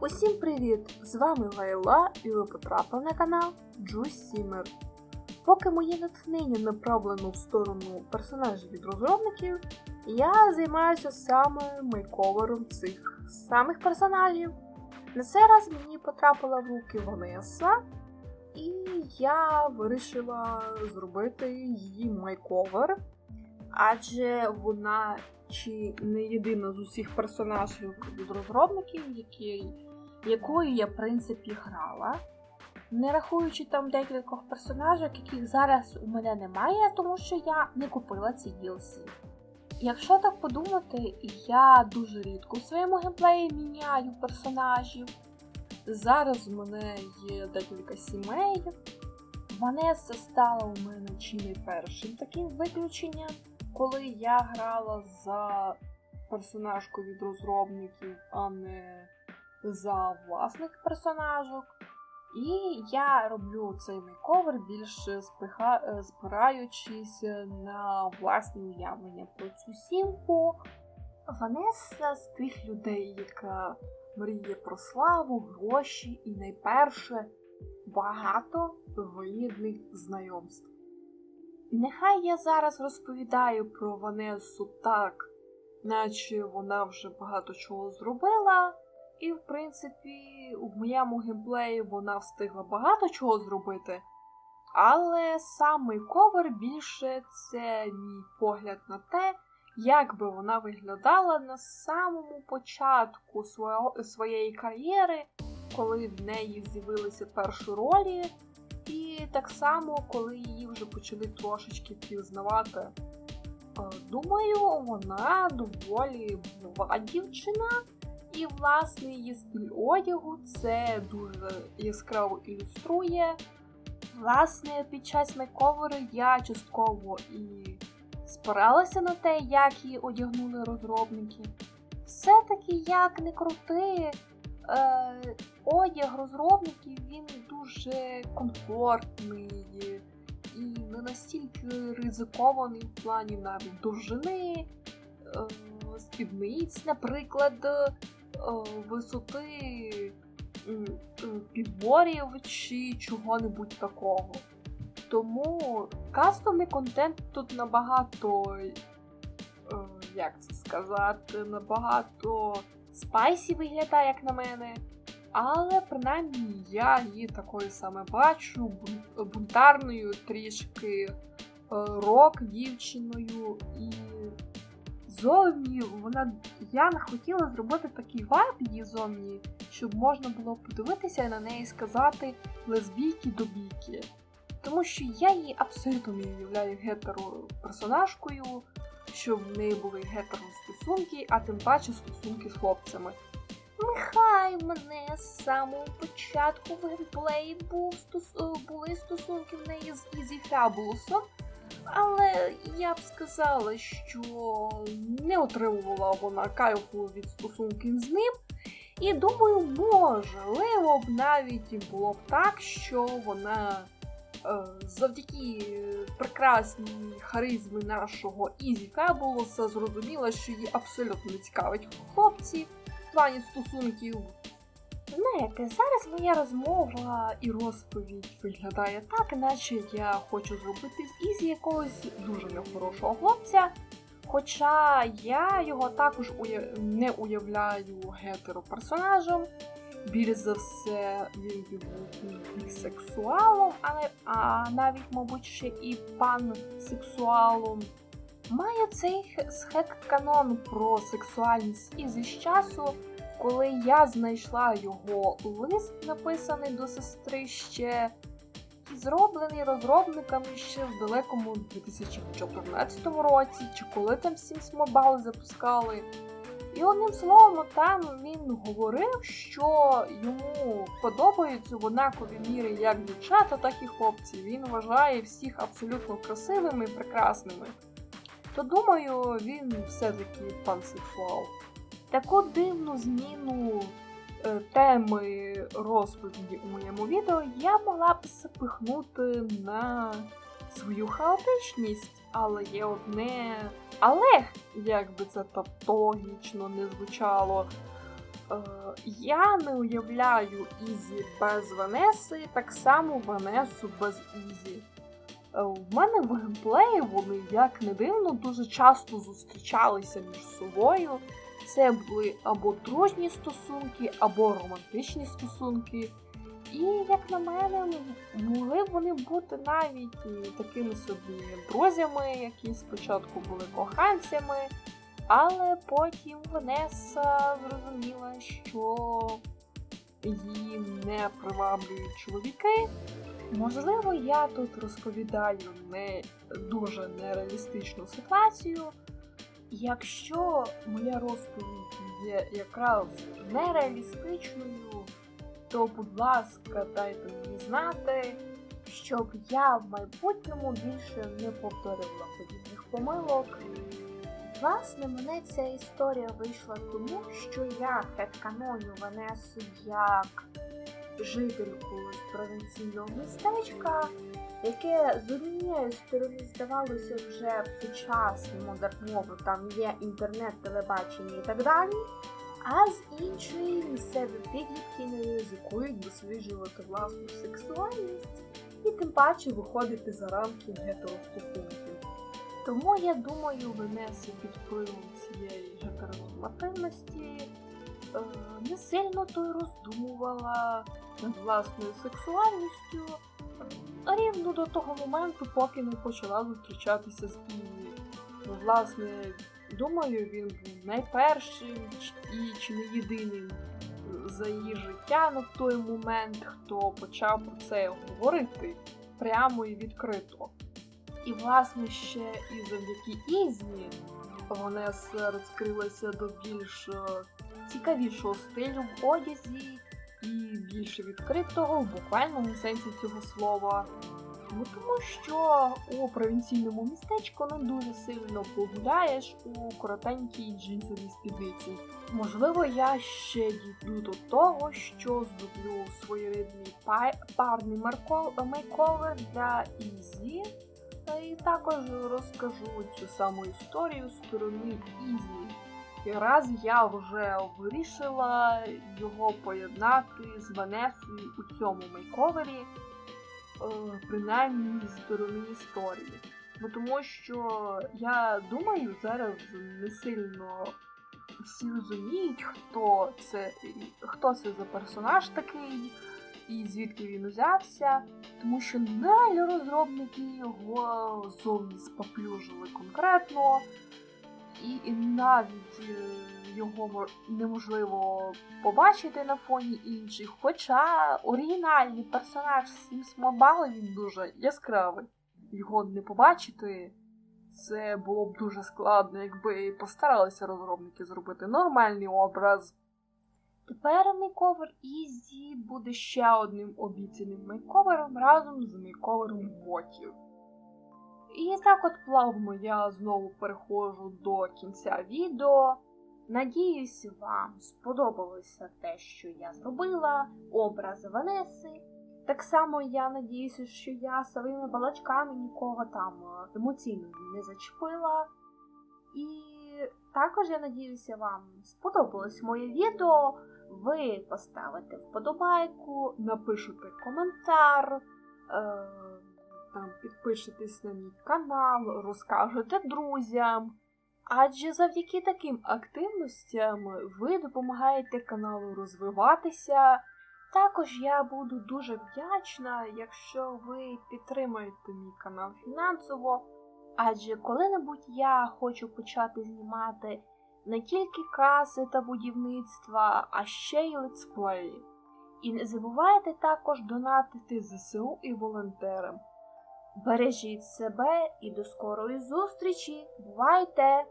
Усім привіт! З вами Лайла і ви потрапили на канал Juice Simmer. Поки моє натхнення направлено в сторону персонажів від розробників, я займаюся саме мейковером цих самих персонажів. На цей раз мені потрапила в руки Ванеса, і я вирішила зробити її мейковер, адже вона чи не єдина з усіх персонажів від розробників, які, якою я в принципі грала. Не рахуючи там декількох персонажів, яких зараз у мене немає, тому що я не купила ці DLC. Якщо так подумати, я дуже рідко у своєму геймплеї міняю персонажів. Зараз у мене є декілька сімей. Ванеса стала у мене чи не першим таким виключенням, коли я грала за персонажку від розробників, а не за власних персонажок. І я роблю цей мейковер більше спиха... е, спираючись на власні уявлення про цю сімку. Ванеса з тих людей, яка мріє про славу, гроші і найперше багато вигідних знайомств. Нехай я зараз розповідаю про Ванесу так, наче вона вже багато чого зробила. І, в принципі, у моєму геймплеї вона встигла багато чого зробити. Але самий ковер більше це мій погляд на те, як би вона виглядала на самому початку своєї кар'єри, коли в неї з'явилися перші ролі, і так само, коли її вже почали трошечки пізнавати. Е, Думаю, вона доволі нова дівчина. І, власне, її стиль одягу це дуже яскраво ілюструє. Власне, під час мейковеру я частково і спиралася на те, як її одягнули розробники. Все-таки, як не крути, е, одяг розробників він дуже комфортний і не настільки ризикований в плані навіть довжини, е, спідниць, наприклад, висоти м, м, підборів чи чого-небудь такого. Тому кастомний контент тут набагато, е, як це сказати, набагато спайсі виглядає, як на мене. Але принаймні я її такою саме бачу, бунтарною, трішки е, рок дівчиною і зовні вона. Я хотіла зробити такий вайб її зовні, щоб можна було подивитися на неї і сказати лесбійки до бійки. Тому що я її абсолютно не уявляю гетеро персонажкою, щоб в неї були гетеро стосунки, а тим паче стосунки з хлопцями. Нехай мене з самого початку в геймплеї був стос... були стосунки в неї з Ізі Фабулусом, але я б сказала, що не отримувала вона кайфу від стосунків з ним. І думаю, можливо б навіть було б так, що вона е, завдяки прекрасній харизмі нашого Ізі Фебулоса зрозуміла, що її абсолютно не цікавить хлопці в плані стосунків. Знаєте, зараз моя розмова і розповідь виглядає так, наче я хочу зробити з Ізі якогось дуже нехорошого хлопця. Хоча я його також не уявляю гетероперсонажем. Більш за все, він був бісексуалом, але а навіть, мабуть, ще і пансексуалом. Маю цей схект-канон про сексуальність із із часу, коли я знайшла його лист, написаний до сестри ще і зроблений розробниками ще в далекому 2014 році, чи коли там Sims Mobile запускали. І одним словом, там він говорив, що йому подобаються в однакові міри як дівчата, так і хлопці. Він вважає всіх абсолютно красивими і прекрасними. То думаю, він все-таки пансексуал. Таку дивну зміну е, теми розповіді у моєму відео я могла б запихнути на свою хаотичність, але є одне. Але, як би це тавтологічно не звучало, Е, я не уявляю Ізі без Ванеси, так само Ванесу без Ізі. Е, В мене в геймплеї вони, як не дивно, дуже часто зустрічалися між собою. Це були або дружні стосунки, або романтичні стосунки. І, як на мене, могли вони бути навіть такими собі друзями, які спочатку були коханцями, але потім Ванеса зрозуміла, що її не приваблюють чоловіки. Можливо, я тут розповідаю не дуже нереалістичну ситуацію. Якщо моя розповідь є якраз нереалістичною, то, будь ласка, дайте мені знати, щоб я в майбутньому більше не повторила подібних помилок. Власне, мене ця історія вийшла тому, що я хетканоню Ванесу як жительку з провінційного містечка, яке з однієї здавалося вже сучасним, модерновим, там є інтернет, телебачення і так далі. А з іншої місцеві підлітки не ризикують досліджувати власну сексуальність і тим паче виходити за рамки гетеростосунків. Тому я думаю, Венеса під впливом цієї гетеронормативності е, не сильно то й роздумувала над власною сексуальністю рівно до того моменту, поки не почала зустрічатися з Іві. Ну, власне, думаю, він був найпершим і чи не єдиним за її життя на той момент, хто почав про це говорити прямо і відкрито. І, власне, ще і завдяки Ізі Ванеса розкрилася до більш е, цікавішого стилю в одязі і більш відкритого в буквальному сенсі цього слова. Ну, тому що у провінційному містечку не дуже сильно погуляєш у коротенькій джинсовій спідниці. Можливо, я ще дійду до того, що зроблю своєрідний парний мейковер для Ізі. І також розкажу цю саму історію сторони Ізі. Раз я вже вирішила його поєднати з Ванесою у цьому мейковері, е, принаймні зі сторони історії. Бо тому що я думаю, зараз не сильно всі розуміють, хто це, хто це за персонаж такий і звідки він узявся, тому що розробники його зовні споплюжили конкретно, і, і навіть е, його неможливо побачити на фоні інших. Хоча оригінальний персонаж Sims Mobile він дуже яскравий. Його не побачити. Це було б дуже складно, якби постаралися розробники зробити нормальний образ. Тепер мейковер Ізі буде ще одним обіцяним мейковером разом з мейковером ботів. І так от плавно я знову переходжу до кінця відео. Надіюсь, вам сподобалося те, що я зробила, образ Ванеси. Так само я надіюся, що я своїми балачками нікого там е, емоційно не зачепила. І також я надіюся, вам сподобалось моє відео. Ви поставите вподобайку, напишете коментар, е, там підпишетесь на мій канал, розкажете друзям. Адже завдяки таким активностям ви допомагаєте каналу розвиватися. Також я буду дуже вдячна, якщо ви підтримаєте мій канал фінансово. Адже коли-небудь я хочу почати знімати не тільки каси та будівництва, а ще й летсплеї. І не забувайте також донатити ЗСУ і волонтерам. Бережіть себе і до скорої зустрічі! Бувайте!